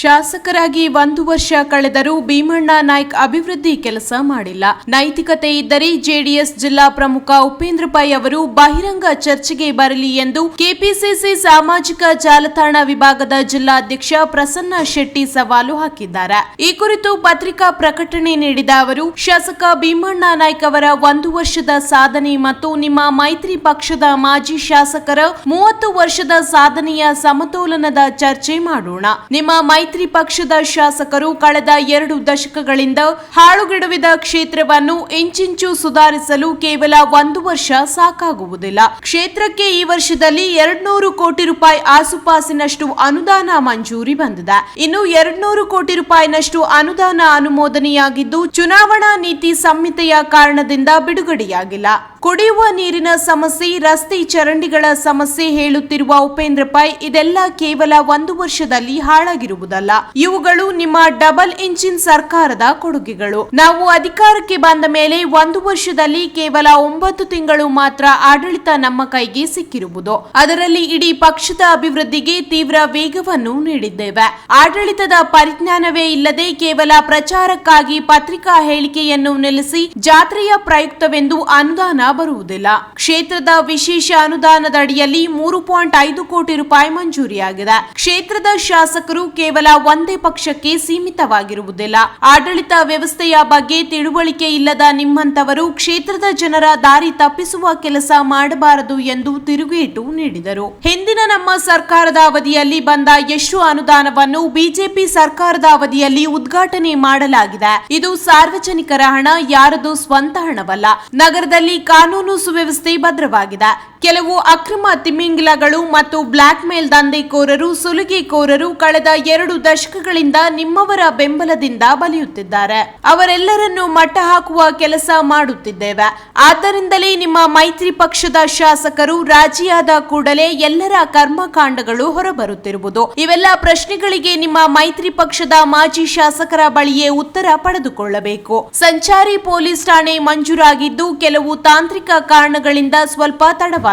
ಶಾಸಕರಾಗಿ ಒಂದು ವರ್ಷ ಕಳೆದರೂ ಭೀಮಣ್ಣ ನಾಯ್ಕ್ ಅಭಿವೃದ್ಧಿ ಕೆಲಸ ಮಾಡಿಲ್ಲ. ನೈತಿಕತೆ ಇದ್ದರೆ ಜೆಡಿಎಸ್ ಜಿಲ್ಲಾ ಪ್ರಮುಖ ಉಪೇಂದ್ರ ಪೈ ಅವರು ಬಹಿರಂಗ ಚರ್ಚೆಗೆ ಬರಲಿ ಎಂದು ಕೆಪಿಸಿಸಿ ಸಾಮಾಜಿಕ ಜಾಲತಾಣ ವಿಭಾಗದ ಜಿಲ್ಲಾಧ್ಯಕ್ಷ ಪ್ರಸನ್ನ ಶೆಟ್ಟಿ ಸವಾಲು ಹಾಕಿದ್ದಾರೆ. ಈ ಕುರಿತು ಪತ್ರಿಕಾ ಪ್ರಕಟಣೆ ನೀಡಿದ ಅವರು, ಶಾಸಕ ಭೀಮಣ್ಣ ನಾಯ್ಕ್ ಅವರ ಒಂದು ವರ್ಷದ ಸಾಧನೆ ಮತ್ತು ನಿಮ್ಮ ಮೈತ್ರಿ ಪಕ್ಷದ ಮಾಜಿ ಶಾಸಕರ ಮೂವತ್ತು ವರ್ಷದ ಸಾಧನೆಯ ಸಮತೋಲನದ ಚರ್ಚೆ ಮಾಡೋಣ. ನಿಮ್ಮ ಮೈತ್ರಿ ಪಕ್ಷದ ಶಾಸಕರು ಕಳೆದ ಎರಡು ದಶಕಗಳಿಂದ ಹಾಳುಗೆಡವಿದ ಕ್ಷೇತ್ರವನ್ನು ಇಂಚಿಂಚು ಸುಧಾರಿಸಲು ಕೇವಲ ಒಂದು ವರ್ಷ ಸಾಕಾಗುವುದಿಲ್ಲ. ಕ್ಷೇತ್ರಕ್ಕೆ ಈ ವರ್ಷದಲ್ಲಿ ಎರಡ್ನೂರು ಕೋಟಿ ರೂಪಾಯಿ ಆಸುಪಾಸಿನಷ್ಟು ಅನುದಾನ ಮಂಜೂರಿ ಬಂದಿದೆ. ಇನ್ನು ಎರಡ್ನೂರು ಕೋಟಿ ರೂಪಾಯಿನಷ್ಟು ಅನುದಾನ ಅನುಮೋದನೆಯಾಗಿದ್ದು, ಚುನಾವಣಾ ನೀತಿ ಸಂಹಿತೆಯ ಕಾರಣದಿಂದ ಬಿಡುಗಡೆಯಾಗಿಲ್ಲ. ಕುಡಿಯುವ ನೀರಿನ ಸಮಸ್ಯೆ, ರಸ್ತೆ ಚರಂಡಿಗಳ ಸಮಸ್ಯೆ ಹೇಳುತ್ತಿರುವ ಉಪೇಂದ್ರ ಪೈ ಇದೆಲ್ಲ ಕೇವಲ ಒಂದು ವರ್ಷದಲ್ಲಿ ಹಾಳಾಗಿರುವುದಲ್ಲ. ಇವುಗಳು ನಿಮ್ಮ ಡಬಲ್ ಇಂಜಿನ್ ಸರ್ಕಾರದ ಕೊಡುಗೆಗಳು. ನಾವು ಅಧಿಕಾರಕ್ಕೆ ಬಂದ ಮೇಲೆ ಒಂದು ವರ್ಷದಲ್ಲಿ ಕೇವಲ ಒಂಬತ್ತು ತಿಂಗಳು ಮಾತ್ರ ಆಡಳಿತ ನಮ್ಮ ಕೈಗೆ ಸಿಕ್ಕಿರುವುದು. ಅದರಲ್ಲಿ ಇಡೀ ಪಕ್ಷದ ಅಭಿವೃದ್ಧಿಗೆ ತೀವ್ರ ವೇಗವನ್ನು ನೀಡಿದ್ದೇವೆ. ಆಡಳಿತದ ಪರಿಜ್ಞಾನವೇ ಇಲ್ಲದೆ ಕೇವಲ ಪ್ರಚಾರಕ್ಕಾಗಿ ಪತ್ರಿಕಾ ಹೇಳಿಕೆಯನ್ನು ನೆಲೆಸಿ ಜಾತ್ರೆಯ ಪ್ರಯುಕ್ತವೆಂದು ಅನುದಾನ ಬರುವುದಿಲ್ಲ. ಕ್ಷೇತ್ರದ ವಿಶೇಷ ಅನುದಾನದ ಅಡಿಯಲ್ಲಿ ಮೂರು ಪಾಯಿಂಟ್ ಐದು ಕೋಟಿ ರೂಪಾಯಿ ಮಂಜೂರಿಯಾಗಿದೆ. ಕ್ಷೇತ್ರದ ಶಾಸಕರು ಕೇವಲ ಒಂದೇ ಪಕ್ಷಕ್ಕೆ ಸೀಮಿತವಾಗಿರುವುದಿಲ್ಲ. ಆಡಳಿತ ವ್ಯವಸ್ಥೆಯ ಬಗ್ಗೆ ತಿಳುವಳಿಕೆ ಇಲ್ಲದ ನಿಮ್ಮಂತವರು ಕ್ಷೇತ್ರದ ಜನರ ದಾರಿ ತಪ್ಪಿಸುವ ಕೆಲಸ ಮಾಡಬಾರದು ಎಂದು ತಿರುಗೇಟು ನೀಡಿದರು. ಹಿಂದಿನ ನಮ್ಮ ಸರ್ಕಾರದ ಅವಧಿಯಲ್ಲಿ ಬಂದ ಎಷ್ಟು ಅನುದಾನವನ್ನು ಬಿಜೆಪಿ ಸರ್ಕಾರದ ಅವಧಿಯಲ್ಲಿ ಉದ್ಘಾಟನೆ ಮಾಡಲಾಗಿದೆ. ಇದು ಸಾರ್ವಜನಿಕರ ಹಣ, ಯಾರದು ಸ್ವಂತ ಹಣವಲ್ಲ. ನಗರದಲ್ಲಿ ಕಾನೂನು ಸುವ್ಯವಸ್ಥೆ ಭದ್ರವಾಗಿದೆ. ಕೆಲವು ಅಕ್ರಮ ತಿಮಿಂಗಿಲಗಳು ಮತ್ತು ಬ್ಲಾಕ್ ಮೇಲ್ ದಂಧೆಕೋರರು, ಸುಲಿಗೆಕೋರರು ಕಳೆದ ಎರಡು ದಶಕಗಳಿಂದ ನಿಮ್ಮವರ ಬೆಂಬಲದಿಂದ ಬಲಿಯುತ್ತಿದ್ದಾರೆ. ಅವರೆಲ್ಲರನ್ನು ಮಟ್ಟ ಹಾಕುವ ಕೆಲಸ ಮಾಡುತ್ತಿದ್ದೇವೆ. ಆದ್ದರಿಂದಲೇ ನಿಮ್ಮ ಮೈತ್ರಿ ಪಕ್ಷದ ಶಾಸಕರು ರಾಜಿಯಾದ ಕೂಡಲೇ ಎಲ್ಲರ ಕರ್ಮಕಾಂಡಗಳು ಹೊರಬರುತ್ತಿರುವುದು. ಇವೆಲ್ಲ ಪ್ರಶ್ನೆಗಳಿಗೆ ನಿಮ್ಮ ಮೈತ್ರಿ ಪಕ್ಷದ ಮಾಜಿ ಶಾಸಕರ ಬಳಿಯೇ ಉತ್ತರ ಪಡೆದುಕೊಳ್ಳಬೇಕು. ಸಂಚಾರಿ ಪೊಲೀಸ್ ಠಾಣೆ ಮಂಜೂರಾಗಿದ್ದು, ಕೆಲವು ತಾಂತ್ರಿಕ ಕಾರಣಗಳಿಂದ ಸ್ವಲ್ಪ ತಡವಾಗಿದೆ.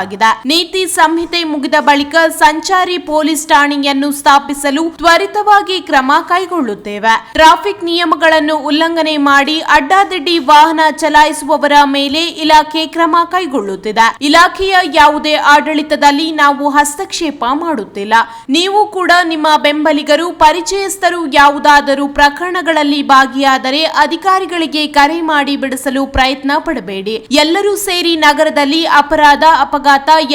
ನೀತಿ ಸಂಹಿತೆ ಮುಗಿದ ಬಳಿಕ ಸಂಚಾರಿ ಪೊಲೀಸ್ ಠಾಣೆಯನ್ನು ಸ್ಥಾಪಿಸಲು ತ್ವರಿತವಾಗಿ ಕ್ರಮ ಕೈಗೊಳ್ಳುತ್ತೇವೆ. ಟ್ರಾಫಿಕ್ ನಿಯಮಗಳನ್ನು ಉಲ್ಲಂಘನೆ ಮಾಡಿ ಅಡ್ಡಾದಿಡ್ಡಿ ವಾಹನ ಚಲಾಯಿಸುವವರ ಮೇಲೆ ಇಲಾಖೆ ಕ್ರಮ ಕೈಗೊಳ್ಳುತ್ತಿದೆ. ಇಲಾಖೆಯ ಯಾವುದೇ ಆಡಳಿತದಲ್ಲಿ ನಾವು ಹಸ್ತಕ್ಷೇಪ ಮಾಡುತ್ತಿಲ್ಲ. ನೀವು ಕೂಡ ನಿಮ್ಮ ಬೆಂಬಲಿಗರು, ಪರಿಚಯಸ್ಥರು ಯಾವುದಾದರೂ ಪ್ರಕರಣಗಳಲ್ಲಿ ಭಾಗಿಯಾದರೆ ಅಧಿಕಾರಿಗಳಿಗೆ ಕರೆ ಮಾಡಿ ಬಿಡಿಸಲು ಪ್ರಯತ್ನ ಪಡಬೇಡಿ. ಎಲ್ಲರೂ ಸೇರಿ ನಗರದಲ್ಲಿ ಅಪರಾಧ, ಅಪಘಾತ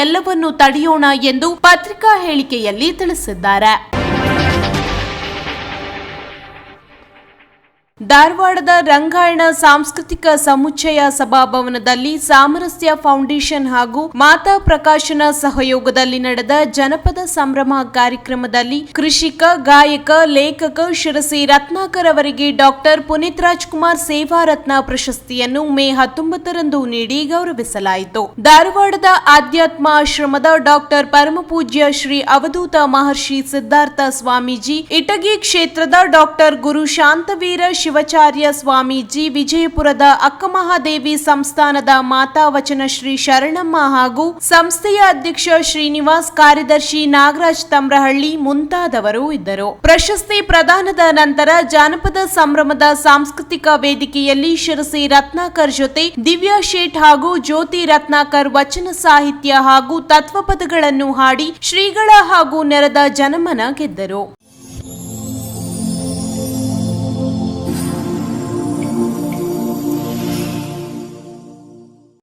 ಎಲ್ಲವನ್ನೂ ತಡೆಯೋಣ ಎಂದು ಪತ್ರಿಕಾ ಹೇಳಿಕೆಯಲ್ಲಿ ತಿಳಿಸಿದ್ದಾರೆ. ಧಾರವಾಡದ ರಂಗಾಯಣ ಸಾಂಸ್ಕೃತಿಕ ಸಮುಚ್ಚಯ ಸಭಾಭವನದಲ್ಲಿ ಸಾಮರಸ್ಯ ಫೌಂಡೇಶನ್ ಹಾಗೂ ಮಾತಾ ಪ್ರಕಾಶನ ಸಹಯೋಗದಲ್ಲಿ ನಡೆದ ಜನಪದ ಸಂಭ್ರಮ ಕಾರ್ಯಕ್ರಮದಲ್ಲಿ ಕೃಷಿಕ, ಗಾಯಕ, ಲೇಖಕ ಶಿರಸಿ ರತ್ನಾಕರ್ ಅವರಿಗೆ ಡಾಕ್ಟರ್ ಪುನೀತ್ ರಾಜ್ಕುಮಾರ್ ಸೇವಾ ರತ್ನ ಪ್ರಶಸ್ತಿಯನ್ನು ಮೇ ಹತ್ತೊಂಬತ್ತರಂದು ನೀಡಿ ಗೌರವಿಸಲಾಯಿತು. ಧಾರವಾಡದ ಆಧ್ಯಾತ್ಮ ಆಶ್ರಮದ ಡಾಕ್ಟರ್ ಪರಮಪೂಜ್ಯ ಶ್ರೀ ಅವಧೂತ ಮಹರ್ಷಿ ಸಿದ್ಧಾರ್ಥ ಸ್ವಾಮೀಜಿ, ಇಟಗಿ ಕ್ಷೇತ್ರದ ಡಾಕ್ಟರ್ ಗುರು ಶಾಂತವೀರ ಶಿವಾಚಾರ್ಯ ಸ್ವಾಮೀಜಿ ವಿಜಯಪುರದ ಅಕ್ಕಮಹಾದೇವಿ ಸಂಸ್ಥಾನದ ಮಾತಾ ವಚನ ಶ್ರೀ ಶರಣಮ್ಮ ಹಾಗೂ ಸಂಸ್ಥೆಯ ಅಧ್ಯಕ್ಷ ಶ್ರೀನಿವಾಸ್ ಕಾರ್ಯದರ್ಶಿ ನಾಗರಾಜ್ ತಮ್ರಹಳ್ಳಿ ಮುಂತಾದವರು ಇದ್ದರು. ಪ್ರಶಸ್ತಿ ಪ್ರದಾನದ ನಂತರ ಜಾನಪದ ಸಂಭ್ರಮದ ಸಾಂಸ್ಕೃತಿಕ ವೇದಿಕೆಯಲ್ಲಿ ಶಿರಸಿ ರತ್ನಾಕರ್ ಜೊತೆ ದಿವ್ಯಾ ಶೇಟ್ ಹಾಗೂ ಜ್ಯೋತಿ ರತ್ನಾಕರ್ ವಚನ ಸಾಹಿತ್ಯ ಹಾಗೂ ತತ್ವಪದಗಳನ್ನು ಹಾಡಿ ಶ್ರೀಗಳ ಹಾಗೂ ನೆರೆದ ಜನಮನ ಗೆದ್ದರು.